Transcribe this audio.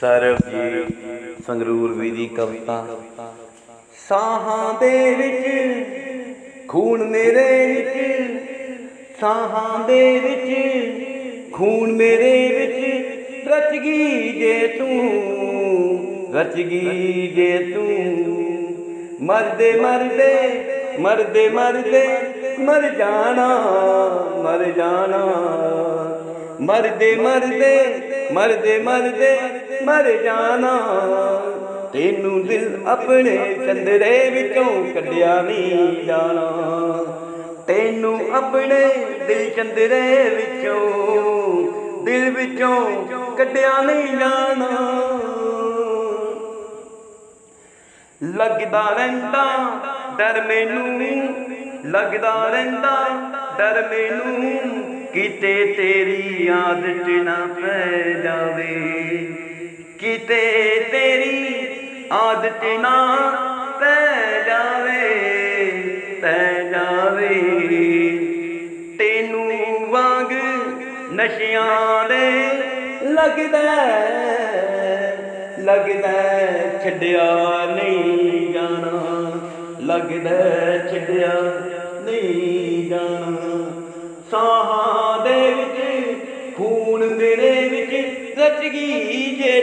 ਸਰਬਜੀਤ ਸੰਗਰੂਰ ਵੀ ਦੀ ਕਵਿਤਾ। ਸਾਹਾਂ ਦੇ ਵਿੱਚ ਖੂਨ ਮੇਰੇ ਵਿੱਚ, ਸਾਹਾਂ ਦੇ ਵਿੱਚ ਖੂਨ ਮੇਰੇ ਵਿੱਚ ਰਚ ਗਈ ਜੇ ਤੂੰ, ਰਚ ਗਈ ਜੇ ਤੂੰ। ਮਰਦੇ ਮਰਦੇ ਮਰਦੇ ਮਰਦੇ, ਮਰ ਜਾਣਾ ਮਰ ਜਾਣਾ। ਮਰਦੇ ਮਰਦੇ ਮਰਦੇ ਮਰਦੇ, ਮਰ ਜਾਣਾ। ਤੈਨੂੰ ਦਿਲ ਆਪਣੇ ਚੰਦਰੇ ਵਿੱਚੋਂ ਕੱਢਿਆ ਨਹੀਂ ਜਾਣਾ। ਤੈਨੂੰ ਆਪਣੇ ਦਿਲ ਚੰਦਰੇ ਵਿੱਚੋਂ, ਦਿਲ ਵਿੱਚੋਂ ਕੱਢਿਆ ਨਹੀਂ ਜਾਣਾ। ਲੱਗਦਾ ਰਹਿੰਦਾ, ਡਰ ਮੈਨੂੰ ਲੱਗਦਾ ਰਹਿੰਦਾ। ਡਰ ਮੈਨੂੰ ਕਿਤੇ ਤੇਰੀ ਆਦਤ ਨਾ ਪੈ ਜਾਵੇ। ਕਿਤੇ ਤੇਰੀ ਆਦਤ ਨਾ ਪੈ ਜਾਵੇ ਪੈ ਜਾਵੇ। ਤੈਨੂੰ ਵਾਂਗ ਨਸ਼ਿਆਂ ਦੇ ਲੱਗਦਾ ਲੱਗਦਾ ਛੱਡਿਆ ਨਹੀਂ ਜਾਣਾ, ਲੱਗਦਾ ਛੱਡਿਆ ਸਾਹਾਂ ਦੇ ਵਿੱਚ ਖੂਨ ਤੇਰੇ ਵਿੱਚ ਰਚ ਜੇ